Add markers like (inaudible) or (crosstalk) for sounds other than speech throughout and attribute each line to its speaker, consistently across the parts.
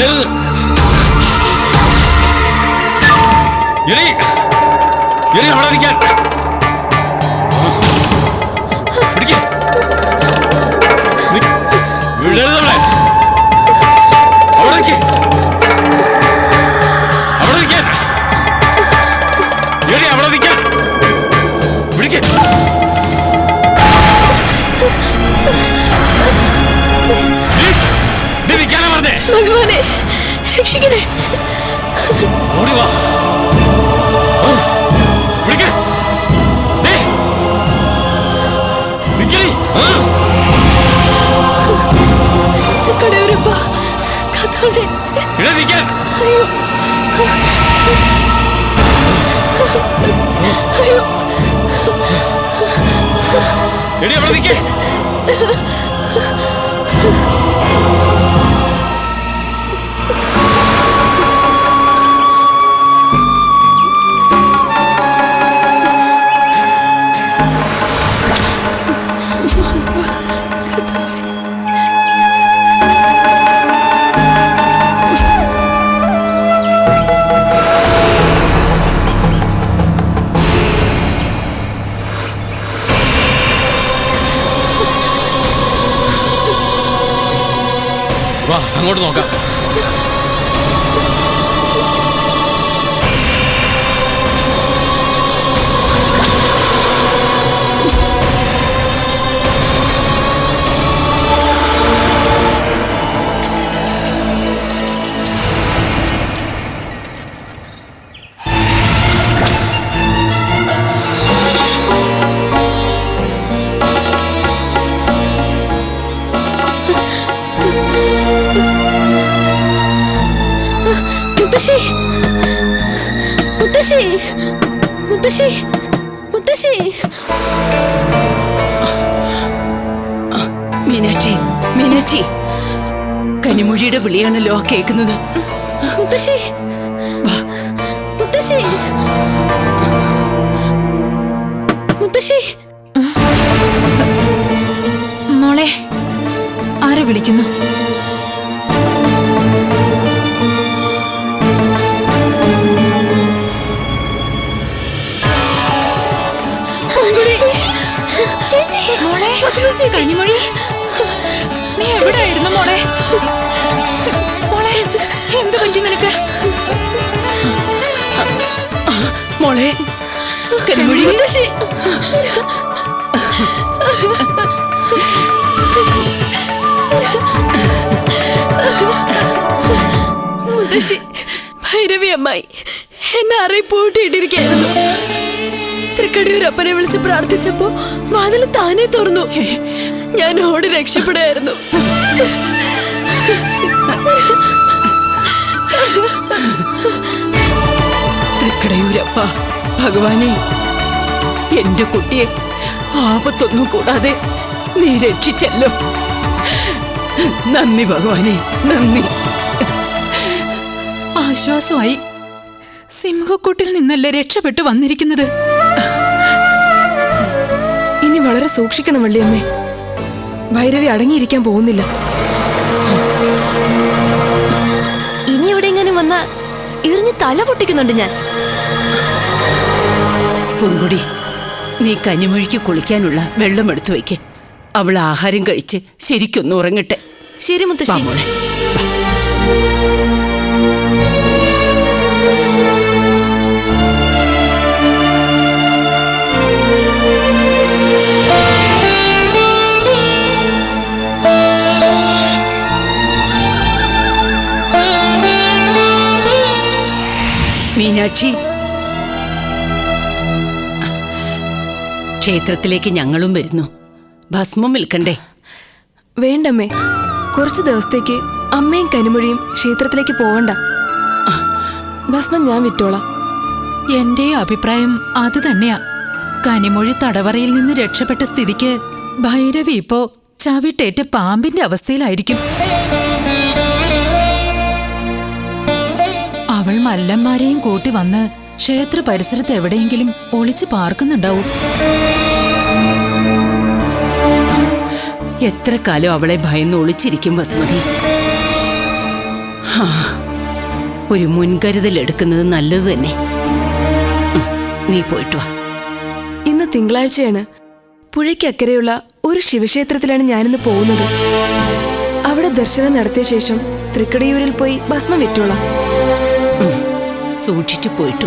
Speaker 1: വിടരുത് എടി എടി അവിടെ നിൽക്കാൻ
Speaker 2: രക്ഷിക്കണേ.
Speaker 1: ഓടി വാ. എടി അവിടെ നിൽക്കേ
Speaker 3: ആ കേൾക്കുന്നത്.
Speaker 2: മുത്തശ്ശി. മുത്തശ്ശി. മുത്തശ്ശി.
Speaker 4: മോളെ ആരെ വിളിക്കുന്നു? മോളെ കനിമൊഴി. നീ എവിടെയായിരുന്നു മോളെ? എന്ത് പറ്റി നിനക്ക്?
Speaker 3: മോളെ
Speaker 2: മുത്തശ്ശി. മുത്തശ്ശി ഭൈരവി അമ്മായി എന്നെ അറിയിപ്പൂട്ടിയിട്ടിരിക്കായിരുന്നു തൃക്കടിയൂരപ്പനെ വിളിച്ച് പ്രാർത്ഥിച്ചപ്പോ വാതിൽ താനേ തുറന്നു. ഞാൻ ഓടി രക്ഷപ്പെടുകയായിരുന്നു.
Speaker 3: തൃക്കടയൂരപ്പ ഭഗവാനെ എന്റെ കുട്ടിയെ ആപത്തൊന്നും കൂടാതെ നീ രക്ഷിച്ചല്ലോ. നന്ദി ഭഗവാനെ നന്ദി.
Speaker 4: ആശ്വാസമായി സിംഹക്കൂട്ടിൽ നിന്നല്ലേ രക്ഷപ്പെട്ടു വന്നിരിക്കുന്നത്?
Speaker 5: ഇനി വളരെ സൂക്ഷിക്കണം വള്ളിയമ്മേ. ഭൈരവി അടങ്ങിയിരിക്കാൻ പോകുന്നില്ല.
Speaker 2: തല പൊട്ടിക്കുന്നുണ്ട് ഞാൻ.
Speaker 3: പൊൻകുടി നീ കനിമൊഴിക്ക് കുളിക്കാനുള്ള വെള്ളം എടുത്തു വയ്ക്ക്. അവൾ ആഹാരം കഴിച്ച് ശരിക്കൊന്ന് ഉറങ്ങട്ടെ.
Speaker 2: ശരി മുത്തശ്ശി.
Speaker 3: മീനാക്ഷി. ക്ഷേത്രത്തിലേക്ക് ഞങ്ങളും വരുന്നു. ഭസ്മം വിൽക്കണ്ടേ?
Speaker 5: വേണ്ടമ്മേ. കുറച്ച് ദിവസത്തേക്ക് അമ്മയും കനിമൊഴിയും ക്ഷേത്രത്തിലേക്ക് പോകണ്ട ഭസ്മം ഞാൻ വിറ്റോളാം.
Speaker 4: എന്റെ അഭിപ്രായം അത് തന്നെയാ. കനിമൊഴി തടവറയിൽ നിന്ന് രക്ഷപ്പെട്ട സ്ഥിതിക്ക് ഭൈരവി ഇപ്പോ ചവിട്ടേറ്റ പാമ്പിന്റെ അവസ്ഥയിലായിരിക്കും. മല്ലന്മാരെയും കൂട്ടി വന്ന് ക്ഷേത്ര പരിസരത്ത് എവിടെയെങ്കിലും ഒളിച്ചു പാർക്കുന്നുണ്ടാവും.
Speaker 3: എത്ര കാലം അവളെ ഭയന്ന് ഒളിച്ചിരിക്കും വസുമതി. ഒരു മുൻകരുതൽ എടുക്കുന്നത് നല്ലത് തന്നെ. നീ പോയിട്ട് വാ.
Speaker 5: ഇന്ന് തിങ്കളാഴ്ചയാണ്. പുഴയ്ക്കക്കരെയുള്ള ഒരു ശിവക്ഷേത്രത്തിലാണ് ഞാനിന്ന് പോകുന്നത്. അവിടെ ദർശനം നടത്തിയ ശേഷം തൃക്കടിയൂരിൽ പോയി ഭസ്മം വിറ്റോളാം.
Speaker 3: സൂക്ഷിച്ചു പോയിട്ട്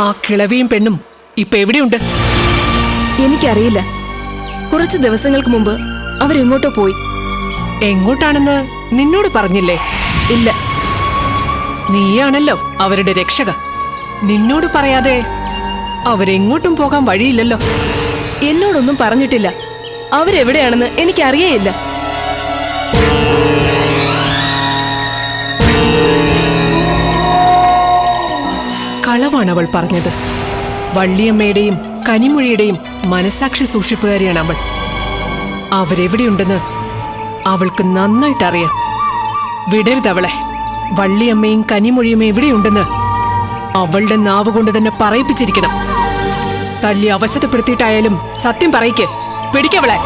Speaker 6: ആ കിളവിയും പെണ്ണും ഇപ്പൊ എവിടെയുണ്ട്?
Speaker 5: എനിക്കറിയില്ല. കുറച്ച് ദിവസങ്ങൾക്ക് മുമ്പ് അവരെങ്ങോട്ടോ പോയി.
Speaker 6: എങ്ങോട്ടാണെന്ന് നിന്നോട് പറഞ്ഞില്ലേ?
Speaker 5: ഇല്ല.
Speaker 6: നീയാണല്ലോ അവരുടെ രക്ഷക. നിന്നോട് പറയാതെ അവരെങ്ങോട്ടും പോകാൻ വഴിയില്ലല്ലോ.
Speaker 5: എന്നോടൊന്നും പറഞ്ഞിട്ടില്ല. അവരെവിടെയാണെന്ന് എനിക്കറിയേയില്ല.
Speaker 6: കളവാണ് അവൾ പറഞ്ഞത്. വള്ളിയമ്മയുടെയും കനിമൊഴിയുടെയും മനസാക്ഷി സൂക്ഷിപ്പുകാരിയാണ് അവൾ. അവരെവിടെയുണ്ടെന്ന് അവൾക്ക് നന്നായിട്ട് അറിയാം വിടരുത് അവളെ. വള്ളിയമ്മയും കനിമൊഴിയും എവിടെയുണ്ടെന്ന് അവളുടെ നാവ് കൊണ്ട് തന്നെ പറയിപ്പിച്ചിരിക്കണം. തല്ലി അവശതപ്പെടുത്തിയിട്ടായാലും സത്യം പറയിക്ക്. പിടിക്കവളെ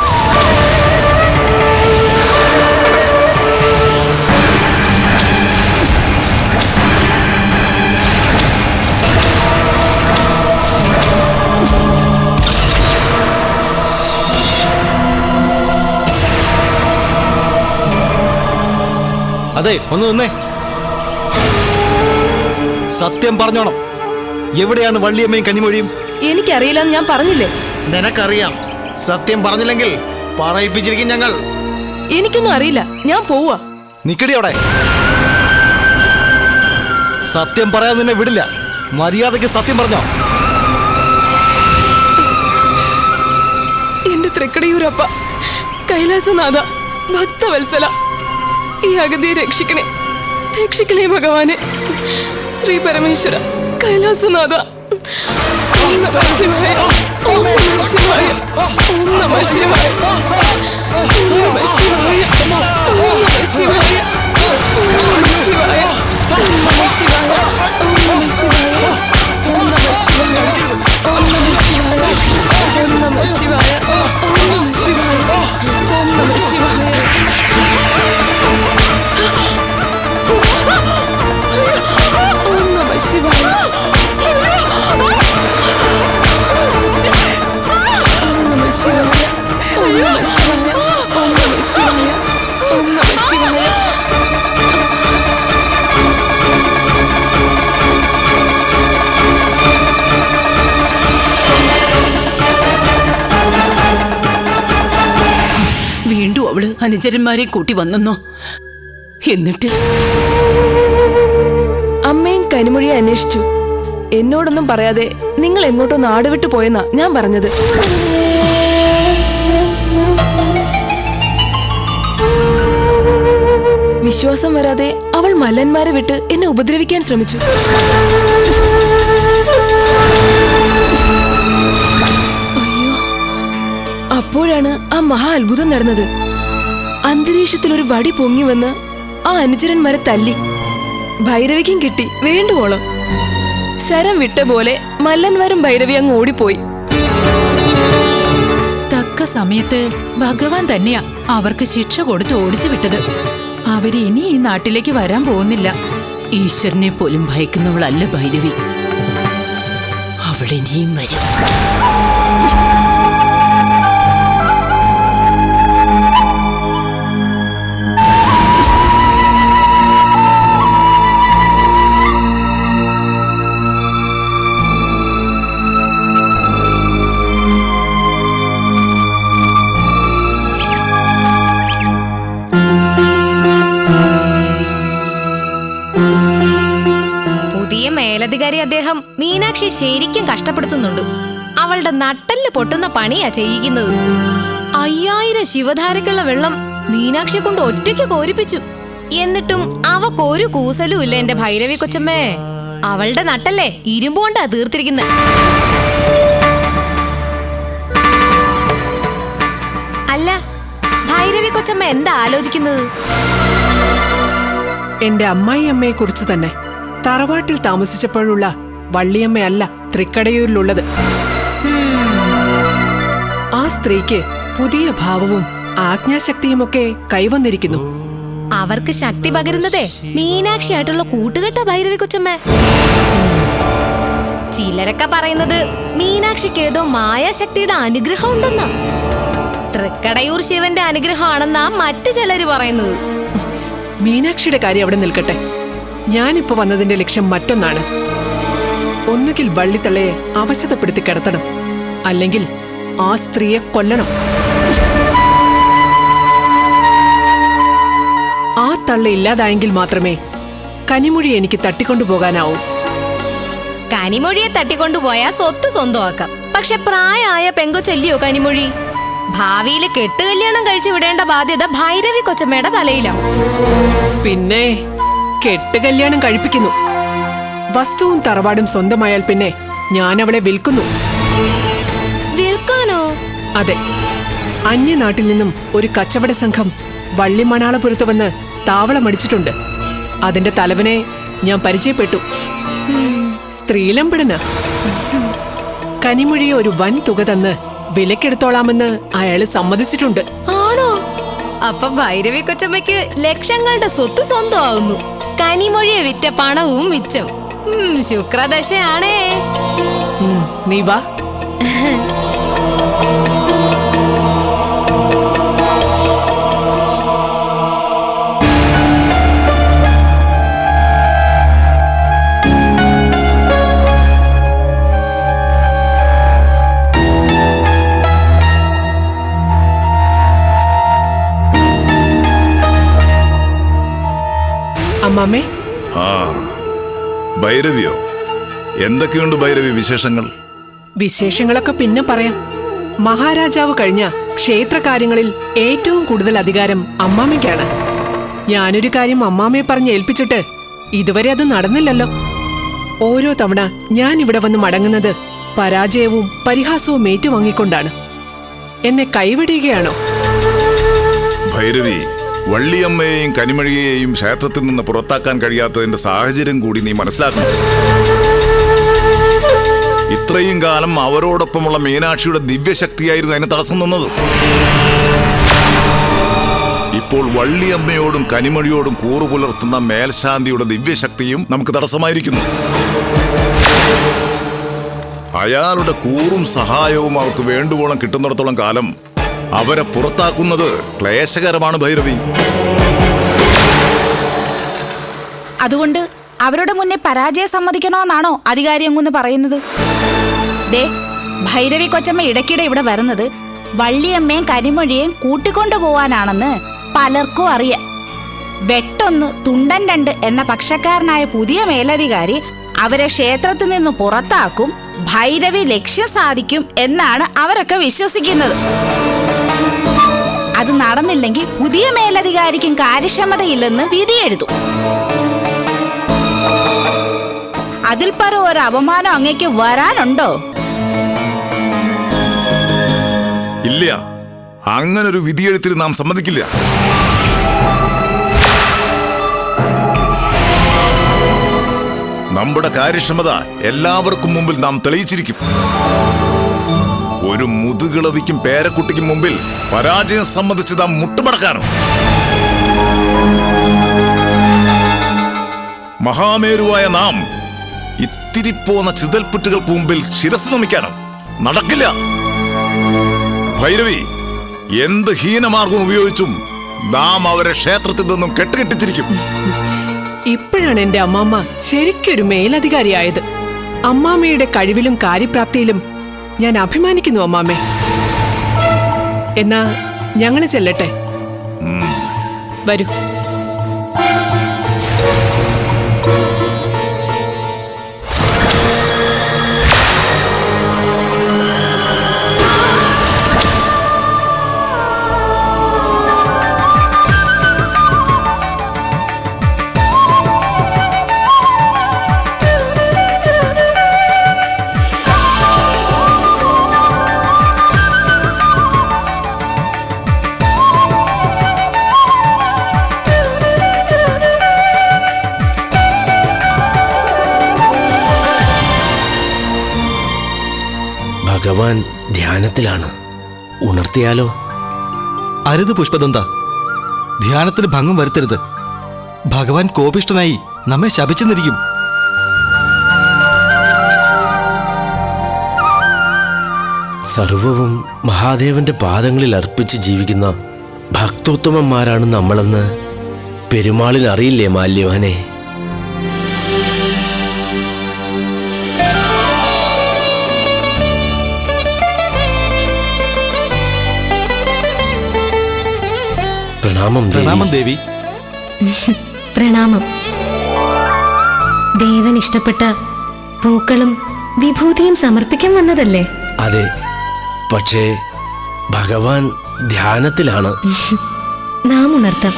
Speaker 7: അതെ ഒന്ന് നിന്നേ. സത്യം പറഞ്ഞോണം. എവിടെയാണ് വള്ളിയമ്മയും കനിമൊഴിയും
Speaker 5: എനിക്കറിയില്ലെന്ന് ഞാൻ പറഞ്ഞില്ലേ?
Speaker 7: നിനക്കറിയാം. സത്യം പറഞ്ഞില്ലെങ്കിൽ പറയിപ്പിച്ചിരിക്കും ഞങ്ങൾ.
Speaker 5: എനിക്കൊന്നും അറിയില്ല. ഞാൻ പോവാ
Speaker 7: നിക്കടി അവിടെ. സത്യം പറയാൻ നിന്നെ വിടില്ല. മര്യാദയ്ക്ക് സത്യം പറഞ്ഞോ.
Speaker 5: എന്റെ ത്രിക്കടിയൂരപ്പ കൈലാസനാഥ ഭക്തവത്സല. ഈ അഗതിയെ രക്ഷിക്കണേ. രക്ഷിക്കണേ ഭഗവാനെ. ശ്രീ പരമേശ്വര കൈലാസനാഥ. ഓം നമ ശിവായ ഓം നമ ശിവായ ഓം നമ ശിവായ ഓം നമ ശിവായ.
Speaker 3: അവൾ അനുചരന്മാരെ കൂട്ടി വന്നെന്നോ? എന്നിട്ട്?
Speaker 5: അമ്മയും കനിമൊഴിയെ അന്വേഷിച്ചു. എന്നോടൊന്നും പറയാതെ നിങ്ങൾ എങ്ങോട്ടോ നാടുവിട്ടു പോയെന്നാ ഞാൻ പറഞ്ഞത്. വിശ്വാസം വരാതെ അവൾ മല്ലന്മാരെ വിട്ട് എന്നെ ഉപദ്രവിക്കാൻ ശ്രമിച്ചു. അപ്പോഴാണ് ആ മഹാ അത്ഭുതം നടന്നത്. അന്തരീക്ഷത്തിൽ ഒരു വടി പൊങ്ങി വന്ന് ആ അനുചരന്മാരെ തല്ലി. ഭൈരവിക്കും കിട്ടി. വേണ്ടുവോളം ശരം വിട്ട പോലെ മല്ലൻവരും ഭൈരവി അങ്ങ് ഓടിപ്പോയി.
Speaker 4: തക്ക സമയത്ത് ഭഗവാൻ തന്നെയാ അവർക്ക് ശിക്ഷ കൊടുത്ത് ഓടിച്ചു വിട്ടത്. അവർ ഇനി ഈ നാട്ടിലേക്ക് വരാൻ പോകുന്നില്ല.
Speaker 3: ഈശ്വരനെ പോലും ഭയക്കുന്നവളല്ല ഭൈരവി. അവളിനിയും വരും
Speaker 8: പുതിയ മേലധികാരി അദ്ദേഹം മീനാക്ഷി ശരിക്കും കഷ്ടപ്പെടുത്തുന്നുണ്ട്. അവളുടെ നട്ടൽ പൊട്ടുന്ന പണിയാ ചെയ്യിക്കുന്നത് അയ്യായിരം ശിവധാരക്കുള്ള വെള്ളം മീനാക്ഷി കൊണ്ട് ഒറ്റയ്ക്ക് കോരിപ്പിച്ചു. എന്നിട്ടും അവക്കൊരു കൂസലും ഇല്ല എന്റെ ഭൈരവി കൊച്ചമ്മേ. അവളുടെ നട്ടല്ലേ ഇരുമ്പോണ്ടാ തീർത്തിരിക്കുന്നത് അല്ല ഭൈരവി കൊച്ചമ്മ എന്താ ആലോചിക്കുന്നത്?
Speaker 6: എന്റെ അമ്മായിയമ്മയെ കുറിച്ച് തന്നെ. തറവാട്ടിൽ താമസിച്ചപ്പോഴുള്ള വള്ളിയമ്മയല്ല തൃക്കടയൂരിലുള്ളത്. ആ സ്ത്രീക്ക് പുതിയ ഭാവവും ആജ്ഞാശക്തിയുമൊക്കെ കൈവന്നിരിക്കുന്നു.
Speaker 8: അവർക്ക് ശക്തി പകരുന്നതേ മീനാക്ഷി ആയിട്ടുള്ള കൂട്ടുകെട്ട ഭൈരവി കൊച്ചമ്മ. ചിലരൊക്കെ പറയുന്നത് മീനാക്ഷിക്ക് ഏതോ മായാശക്തിയുടെ അനുഗ്രഹം ഉണ്ടെന്നാ തൃക്കടയൂർ ശിവന്റെ അനുഗ്രഹമാണെന്നാ മറ്റു ചിലര് പറയുന്നത്.
Speaker 6: മീനാക്ഷിയുടെ കാര്യം അവിടെ നിൽക്കട്ടെ. ഞാനിപ്പോ വന്നതിന്റെ ലക്ഷ്യം മറ്റൊന്നാണ്. ഒന്നുകിൽ വള്ളിത്തള്ളയെ അവശതപ്പെടുത്തി കിടത്തണം അല്ലെങ്കിൽ ആ സ്ത്രീയെ കൊല്ലണം. ആ തള്ള ഇല്ലാതായെങ്കിൽ മാത്രമേ കനിമൊഴി എനിക്ക് തട്ടിക്കൊണ്ടുപോകാനാവൂ.
Speaker 8: കനിമൊഴിയെ തട്ടിക്കൊണ്ടുപോയാ സ്വത്ത് സ്വന്തമാക്കാം. പക്ഷെ പ്രായമായ പെങ്കൊച്ചല്ലിയോ കനിമൊഴി? ഭാവിയിൽ കെട്ട് കല്യാണം കഴിച്ചു വിടേണ്ട ബാധ്യത ഭൈരവി കൊച്ചമ്മയുടെ തലയിലാവും.
Speaker 6: പിന്നെ കെട്ട് കല്യാണം കഴിപ്പിക്കുന്നു. വസ്തുവും തറവാടും സ്വന്തമായാൽ പിന്നെ ഞാൻ അവളെ വിൽക്കുന്നു.
Speaker 8: വിൽക്കാനോ?
Speaker 6: അതെ. അന്യനാട്ടിൽ നിന്നും ഒരു കച്ചവട സംഘം വള്ളിമണാളപുരത്ത് വന്ന് താവളമടിച്ചിട്ടുണ്ട് അതിന്റെ തലവനെ ഞാൻ പരിചയപ്പെട്ടു. സ്ത്രീലമ്പടന. കനിമൊഴിയെ ഒരു വൻ തുക തന്ന് വിലക്കെടുത്തോളാമെന്ന് അയാൾ സമ്മതിച്ചിട്ടുണ്ട്.
Speaker 8: ആണോ? അപ്പൊ ഭൈരവി കൊച്ചമ്മയ്ക്ക് ലക്ഷങ്ങളുടെ സ്വത്ത് സ്വന്തമാവുന്നു. കനിമൊഴിയെ വിറ്റ പണവും മിച്ചം. ശുക്രദശയാണേ.
Speaker 6: നീ വാ. (laughs) അമ്മാമ്മേ
Speaker 7: ആ ഭൈരവിയോ? എന്തൊക്കെയുണ്ട് ഭൈരവി വിശേഷങ്ങൾ?
Speaker 6: വിശേഷങ്ങളൊക്കെ പിന്നെ പറയാം. മഹാരാജാവ് കഴിഞ്ഞ ക്ഷേത്രകാര്യങ്ങളിൽ ഏറ്റവും കൂടുതൽ അധികാരം അമ്മാമ്മയ്ക്കാണ് ഞാനൊരു കാര്യം അമ്മാമ്മയെ പറഞ്ഞ് ഏൽപ്പിച്ചിട്ട് ഇതുവരെ അത് നടന്നില്ലല്ലോ. ഓരോ തവണ ഞാൻ ഇവിടെ വന്ന് മടങ്ങുന്നത് പരാജയവും പരിഹാസവും ഏറ്റുവാങ്ങിക്കൊണ്ടാണ്. എന്നെ കൈവിടുകയാണോ?
Speaker 7: ഭൈരവി വള്ളിയമ്മയെയും കനിമഴിയെയും ക്ഷേത്രത്തിൽ നിന്ന് പുറത്താക്കാൻ കഴിയാത്തതിന്റെ സാഹചര്യം കൂടി നീ മനസ്സിലാക്കണം. ഇത്രയും കാലം അവരോടൊപ്പമുള്ള മീനാക്ഷിയുടെ ദിവ്യശക്തിയായിരുന്നു അതിന് തടസ്സം നിന്നത്. ഇപ്പോൾ വള്ളിയമ്മയോടും കനിമഴിയോടും കൂറു പുലർത്തുന്ന മേൽശാന്തിയുടെ ദിവ്യശക്തിയും നമുക്ക് തടസ്സമായിരിക്കുന്നു. അയാളുടെ കൂറും സഹായവും അവർക്ക് വേണ്ടുവോളം കിട്ടുന്നിടത്തോളം കാലം അവരെ പുറത്താക്കുന്നത് ക്ലേശകരമാണ് ഭൈരവി.
Speaker 9: അതുകൊണ്ട് അവരുടെ മുന്നേ പരാജയം സമ്മതിക്കണമെന്നാണോ അധികാരി അങ്ങുന്ന് പറയുന്നത്? ദേ ഭൈരവി കൊച്ചമ്മ ഇടയ്ക്കിടെ ഇവിടെ വരുന്നത് വള്ളിയമ്മയും കരിമൊഴിയെയും കൂട്ടിക്കൊണ്ടു പോവാനാണെന്ന് പലർക്കും അറിയാം. വെട്ടൊന്ന് തുണ്ടൻ രണ്ട് എന്ന പക്ഷക്കാരനായ പുതിയ മേലധികാരി അവരെ ക്ഷേത്രത്തിൽ നിന്ന് പുറത്താക്കും ഭൈരവി ലക്ഷ്യം സാധിക്കും എന്നാണ് അവരൊക്കെ വിശ്വസിക്കുന്നത്. അത് നടന്നില്ലെങ്കിൽ പുതിയ മേലധികാരിക്കും കാര്യക്ഷമതയില്ലെന്ന് വിധി എഴുതും. അതിൽ പറ ഒരു അപമാനം അങ്ങേക്ക് വരാനുണ്ടോ?
Speaker 7: ഇല്ല. അങ്ങനെ അങ്ങനൊരു വിധിയെഴുത്തിൽ നാം സമ്മതിക്കില്ല. നമ്മുടെ കാര്യക്ഷമത എല്ലാവർക്കും മുമ്പിൽ നാം തെളിയിച്ചിരിക്കും. ഒരു മുതുകിളവിക്കും പേരക്കുട്ടിക്കും മുമ്പിൽ പരാജയം സമ്മതിച്ചത് ആ മുട്ടുമടക്കാനോ മഹാമേരുവായ നാം ഇത്തിരി പോന്ന ചിതൽപ്പുറ്റുകൾക്ക് മുമ്പിൽ ശിരസ് നമിക്കാനോ നടക്കില്ല. ഭൈരവി എന്ത് ഹീനമാർഗം ഉപയോഗിച്ചും നാം അവരെ ക്ഷേത്രത്തിൽ നിന്നും കെട്ടുകെട്ടിച്ചിരിക്കും.
Speaker 6: ഇപ്പോഴാണ് എന്റെ അമ്മാമ്മ ശരിക്കൊരു മേലധികാരിയായത്. അമ്മാമ്മയുടെ കഴിവിലും കാര്യപ്രാപ്തിയിലും ഞാൻ അഭിമാനിക്കുന്നു അമ്മാമ്മേ എന്നാ ഞങ്ങൾ ചെല്ലട്ടെ. വരൂ.
Speaker 10: ഭഗവാൻ ധ്യാനത്തിലാണ്. ഉണർത്തിയാലോ?
Speaker 11: അരുത് പുഷ്പദന്ത. ധ്യാനത്തിന് ഭംഗം വരുത്തരുത്. ഭഗവാൻ കോപിഷ്ടനായി നമ്മെ ശപിച്ചെന്നിരിക്കും.
Speaker 10: സർവവും മഹാദേവന്റെ പാദങ്ങളിൽ അർപ്പിച്ച് ജീവിക്കുന്ന ഭക്തോത്തമന്മാരാണ് നമ്മളെന്ന് പെരുമാളിൽ അറിയില്ലേ മാല്യവാനെ? പ്രണാമം ദേവി.
Speaker 11: പ്രണാമം ദേവി. (laughs)
Speaker 8: പ്രണാമം. ദേവൻ ഇഷ്ടപ്പെട്ട പൂക്കളും വിഭൂതിയും സമർപ്പിക്കാൻ വന്നതല്ലേ?
Speaker 10: അതെ. പക്ഷേ ഭഗവാൻ ധ്യാനത്തിലാണ്. (laughs)
Speaker 8: നാം ഉണർത്താം.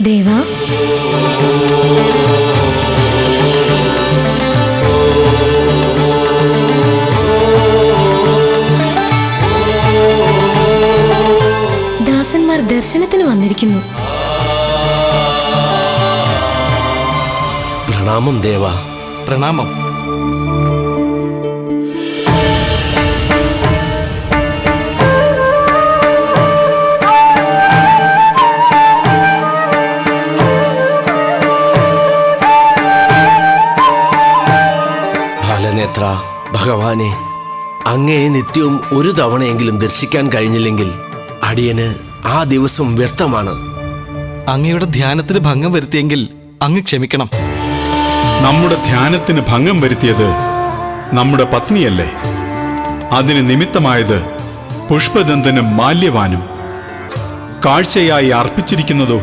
Speaker 8: ദേവാ ദർശനത്തിന് വന്നിരിക്കുന്നു.
Speaker 10: പ്രണാമം ദേവ.
Speaker 11: പ്രണാമം.
Speaker 10: ബാലനേത്ര ഭഗവാനെ അങ്ങയെ നിത്യവും ഒരു തവണയെങ്കിലും ദർശിക്കാൻ കഴിഞ്ഞില്ലെങ്കിൽ അടിയന് ആ ദിവസം വ്യർത്ഥമാണ്.
Speaker 11: അങ്ങയുടെ ധ്യാനത്തിന് ഭംഗം വരുത്തിയെങ്കിൽ അങ്ങ് ക്ഷമിക്കണം.
Speaker 12: നമ്മുടെ ധ്യാനത്തിന് ഭംഗം വരുത്തിയത് നമ്മുടെ പത്നിയല്ലേ? അതിന് നിമിത്തമായത് പുഷ്പദന്തനും മാല്യവാനും. കാഴ്ചയായി അർപ്പിച്ചിരിക്കുന്നതോ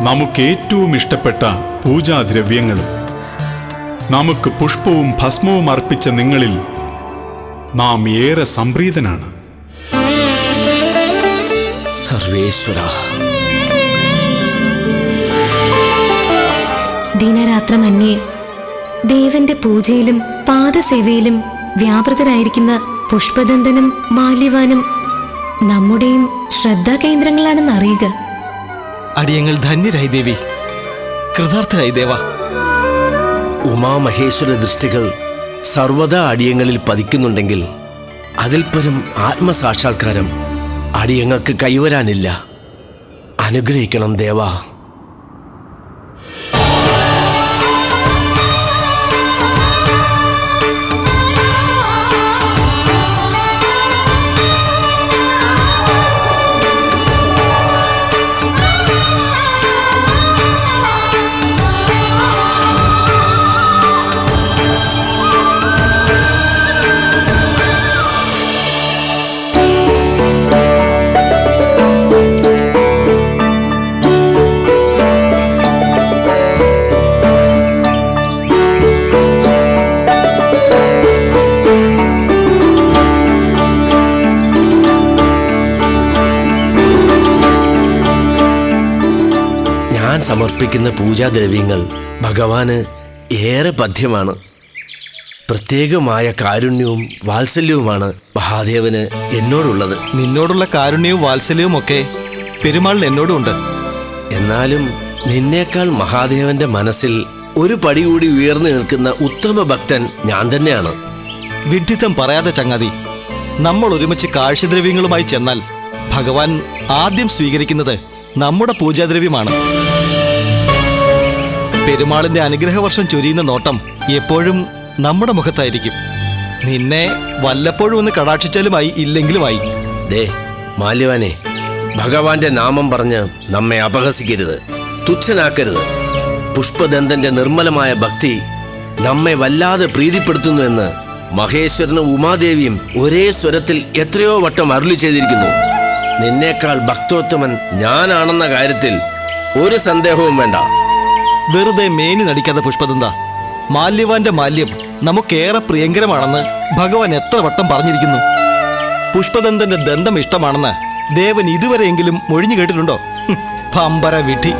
Speaker 12: നമുക്ക് ഏറ്റവും ഇഷ്ടപ്പെട്ട പൂജാദ്രവ്യങ്ങളും. നമുക്ക് പുഷ്പവും ഭസ്മവും അർപ്പിച്ച നിങ്ങളിൽ നാം ഏറെ സംപ്രീതനാണ്.
Speaker 10: സർവേശ്വര.
Speaker 8: ദിനരാത്രം അന്യേ ദേവന്റെ പൂജയിലും പാദസേവയിലും വ്യാപൃതരായിരിക്കുന്ന പുഷ്പദന്തനും മാല്യവാനും നമ്മുടെയും ശ്രദ്ധാകേന്ദ്രങ്ങളാണെന്ന് അറിയുക.
Speaker 11: അടിയങ്ങൾ ധന്യരായി ദേവി. കൃതാർത്ഥരായി ദേവ.
Speaker 10: ഉമാമഹേശ്വര ദൃഷ്ടികൾ സർവദാ അടിയങ്ങളിൽ പതിക്കുന്നുണ്ടെങ്കിൽ അതിൽ പരം ആത്മസാക്ഷാത്കാരം അടിയങ്ങൾക്ക് കൈവരാനില്ല. അനുഗ്രഹിക്കണം ദേവാ. സമർപ്പിക്കുന്ന പൂജാദ്രവ്യങ്ങൾ ഭഗവാന് ഏറെ പഥ്യമാണ്. പ്രത്യേകമായ കാരുണ്യവും വാത്സല്യവുമാണ് മഹാദേവന് എന്നോടുള്ളത്.
Speaker 11: നിന്നോടുള്ള കാരുണ്യവും വാത്സല്യവും ഒക്കെ പെരുമാളിന് എന്നോടുണ്ട്.
Speaker 10: എന്നാലും നിന്നേക്കാൾ മഹാദേവന്റെ മനസ്സിൽ ഒരു പടി കൂടി ഉയർന്നു നിൽക്കുന്ന ഉത്തമ ഭക്തൻ ഞാൻ തന്നെയാണ്.
Speaker 11: വിഡ്ഢിത്തം പറയാതെ ചങ്ങാതി നമ്മൾ ഒരുമിച്ച് കാഴ്ചദ്രവ്യങ്ങളുമായി ചെന്നാൽ ഭഗവാൻ ആദ്യം സ്വീകരിക്കുന്നത് നമ്മുടെ പൂജാദ്രവ്യമാണ്. പെരുമാളിന്റെ അനുഗ്രഹവർഷം ചൊരിയുന്ന നോട്ടം എപ്പോഴും നമ്മുടെ മുഖത്തായിരിക്കും. നിന്നെ വല്ലപ്പോഴും ഒന്ന് കടാക്ഷിച്ചാലുമായി ഇല്ലെങ്കിലുമായി.
Speaker 10: ദേ മാല്യവാനെ ഭഗവാന്റെ നാമം പറഞ്ഞ് നമ്മെ അപഹസിക്കരുത് തുച്ഛനാക്കരുത്. പുഷ്പദന്തന്റെ നിർമ്മലമായ ഭക്തി നമ്മെ വല്ലാതെ പ്രീതിപ്പെടുത്തുന്നുവെന്ന് മഹേശ്വരനും ഉമാദേവിയും ഒരേ സ്വരത്തിൽ എത്രയോ വട്ടം അരുളി ചെയ്തിരിക്കുന്നു. നിന്നേക്കാൾ ഭക്തോത്തമൻ ഞാനാണെന്ന കാര്യത്തിൽ ഒരു സന്ദേഹവും വേണ്ട.
Speaker 11: വെറുതെ മേനി നടിക്കാതെ പുഷ്പതന്ത മാല്യവാന്റെ മാല്യം നമുക്കേറെ പ്രിയങ്കരമാണെന്ന് ഭഗവാൻ എത്ര വട്ടം പറഞ്ഞിരിക്കുന്നു. പുഷ്പദന്തന്റെ ദന്തം ഇഷ്ടമാണെന്ന് ദേവൻ ഇതുവരെയെങ്കിലും മൊഴിഞ്ഞു കേട്ടിട്ടുണ്ടോ? പമ്പര വിധി.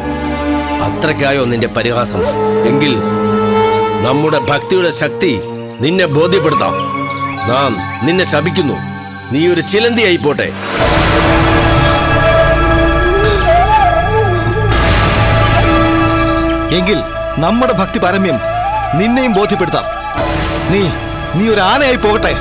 Speaker 10: അത്രയ്ക്കായോ നിന്റെ പരിഹാസം? എങ്കിൽ നമ്മുടെ ഭക്തിയുടെ ശക്തി നിന്നെ ബോധ്യപ്പെടുത്താം. നാം നിന്നെ ശപിക്കുന്നു. നീ ഒരു ചിലന്തിയായി പോട്ടെ
Speaker 11: എങ്കിൽ നമ്മുടെ ഭക്തി പരമ്യം നിന്നെയും ബോധ്യപ്പെടുത്താം. നീ നീ ഒരു ആനയായി പോകട്ടെ.